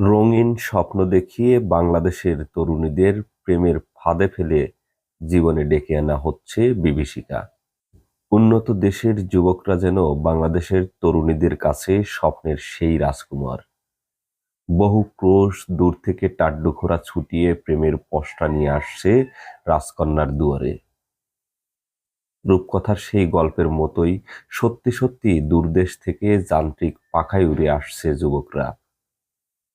রঙিন স্বপ্ন দেখিয়ে বাংলাদেশের তরুণীদের প্রেমের ফাঁদে ফেলে জীবনে ডেকে আনা হচ্ছে বিভীষিকা। উন্নত দেশের যুবকরা যেন বাংলাদেশের তরুণীদের কাছে স্বপ্নের সেই রাজকুমার। বহু ক্রোশ দূর থেকে টাড্ডুখোরা ছুটিয়ে প্রেমের পশটা নিয়ে আসছে রাজকন্যার দুয়ারে। রূপকথার সেই গল্পের মতোই সত্যি সত্যি দূরদেশ থেকে যান্ত্রিক পাখায় উড়ে আসছে যুবকরা।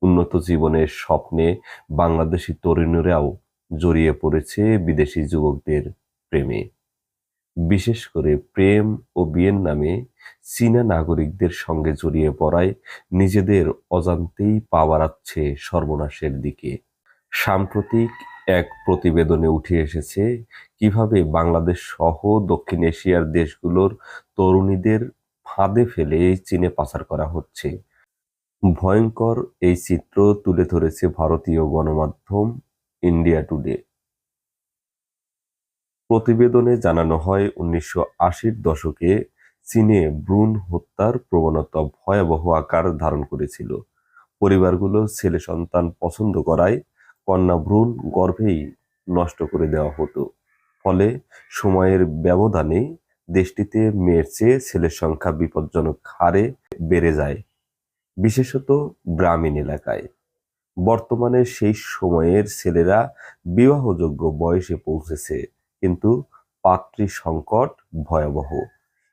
উন্নত জীবনের স্বপ্নে বাংলাদেশি তরুণীরাও জড়িয়ে পড়েছে বিদেশি যুবকদের প্রেমে। বিশেষ করে প্রেম ও বিয়ের নামে চীনা নাগরিকদের সঙ্গে জড়িয়ে পড়ায় নিজেদের অজান্তেই পা বাড়াচ্ছে সর্বনাশের দিকে। সাম্প্রতিক এক প্রতিবেদনে উঠে এসেছে কীভাবে বাংলাদেশ সহ দক্ষিণ এশিয়ার দেশগুলোর তরুণীদের ফাঁদে ফেলে চীনে পাচার করা হচ্ছে। ভয়ঙ্কর এই চিত্র তুলে ধরেছে ভারতীয় গণমাধ্যম ইন্ডিয়া টুডে। প্রতিবেদনে জানানো হয়, উনিশশো আশির দশকে চীনে ভ্রূণ হত্যার প্রবণতা ভয়াবহ আকার ধারণ করেছিল। পরিবারগুলো ছেলে সন্তান পছন্দ করায় কন্যা ভ্রূণ গর্ভেই নষ্ট করে দেওয়া হতো। ফলে সময়ের ব্যবধানে দেশটিতে মেয়ের চেয়ে ছেলের সংখ্যা বিপজ্জনক হারে বেড়ে যায়, বিশেষত গ্রামীণ এলাকায়। বর্তমানে সেই সময়ের ছেলেরা বিবাহযোগ্য বয়সে পৌঁছেছে, কিন্তু পাত্রী সংকট ভয়াবহ।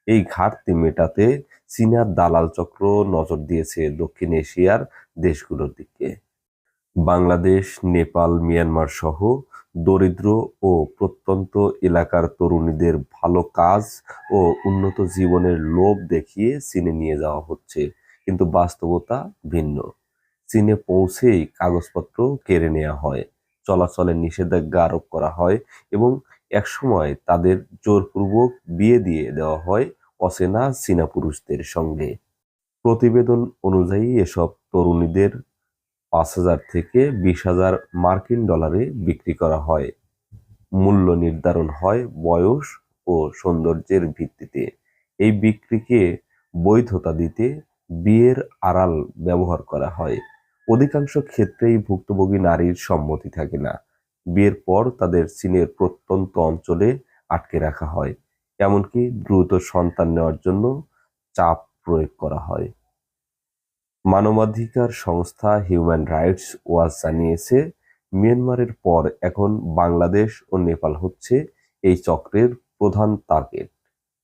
এই ঘাটতি মেটাতে চীনার দালাল চক্র নজর দিয়েছে দক্ষিণ এশিয়ার দেশগুলোর দিকে। বাংলাদেশ, নেপাল, মিয়ানমার সহ দরিদ্র ও প্রত্যন্ত এলাকার তরুণীদের ভালো কাজ ও উন্নত জীবনের লোভ দেখিয়ে চীনে নিয়ে যাওয়া হচ্ছে। কিন্তু বাস্তবতা ভিন্ন। চীনে পৌঁছেই কাগজপত্র কেড়ে নেওয়া হয়, চলাচলের নিষেধাজ্ঞা আরোপ করা হয় এবং একসময় তাদের জোরপূর্বক বিয়ে দিয়ে দেওয়া হয় অচেনা চীনা পুরুষদের সঙ্গে। প্রতিবেদন অনুযায়ী এসব তরুণীদের পাঁচ হাজার থেকে বিশ হাজার মার্কিন ডলারে বিক্রি করা হয়। মূল্য নির্ধারণ হয় বয়স ও সৌন্দর্যের ভিত্তিতে। এই বিক্রিকে বৈধতা দিতে বিয়ের আড়াল ব্যবহার করা হয়। অধিকাংশ ক্ষেত্রেই ভুক্তভোগী নারীর সম্মতি থাকে না। বিয়ের পর তাদের চীনের প্রত্যন্ত অঞ্চলে আটকে রাখা হয়। এমনকি দ্রুত সন্তান নেওয়ার জন্য চাপ প্রয়োগ করা হয়। মানবাধিকার সংস্থা হিউম্যান রাইটস ওয়াচ জানিয়েছে, মিয়ানমারের পর এখন বাংলাদেশ ও নেপাল হচ্ছে এই চক্রের প্রধান টার্গেট।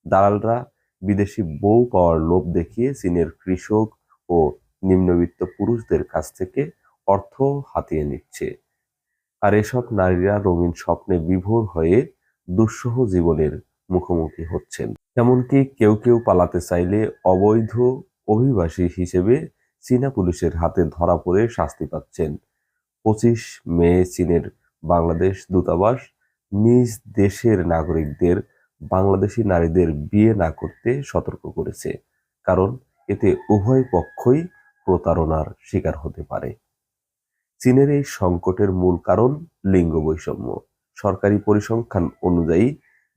দালালরা বিদেশি বউ পাওয়ার লোভ দেখিয়ে চীনের কৃষক ও নিম্নবিত্ত পুরুষদের কাছ থেকে অর্থ হাতিয়ে নিচ্ছে। আর এসব নারীরা রঙিন স্বপ্নে বিভোর হয়ে দুঃসহ জীবনের মুখোমুখি হচ্ছেন। এমনকি কেউ কেউ পালাতে চাইলে অবৈধ অভিবাসী হিসেবে চীনা পুলিশের হাতে ধরা পড়ে শাস্তি পাচ্ছেন। পঁচিশ মে চীনের বাংলাদেশ দূতাবাস নিজ দেশের নাগরিকদের, বাংলাদেশি নারীদের বিয়ে না করতে সতর্ক করেছে। কারণ এতে উভয় পক্ষই প্রতারণার শিকার হতে পারে। চীনের এই সংকটের মূল কারণ লিঙ্গ বৈষম্য। সরকারি পরিসংখ্যান অনুযায়ী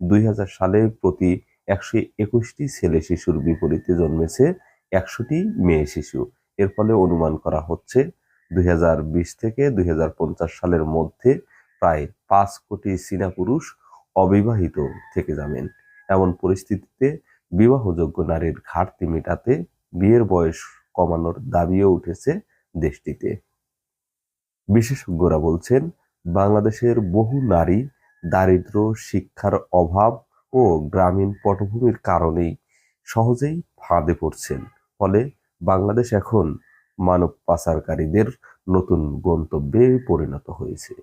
দুই হাজার সালে প্রতি একশো একুশটি ছেলে শিশুর বিপরীতে জন্মেছে একশোটি মেয়ে শিশু। এর ফলে অনুমান করা হচ্ছে দুই হাজার বিশ থেকে দুই হাজার পঞ্চাশ সালের মধ্যে প্রায় পাঁচ কোটি চীনা পুরুষ অবিবাহিত থেকে যাবেন। এমন পরিস্থিতিতে বিবাহযোগ্য নারীর ঘাটতি মেটাতে বিয়ের বয়স কমানোর দাবিও উঠেছে দেশটিতে। বিশেষজ্ঞরা বলছেন, বাংলাদেশের বহু নারী দারিদ্র, শিক্ষার অভাব ও গ্রামীণ পটভূমির কারণেই সহজেই ফাঁদে পড়ছেন। ফলে বাংলাদেশ এখন মানব পাচারকারীদের নতুন গন্তব্যে পরিণত হয়েছে।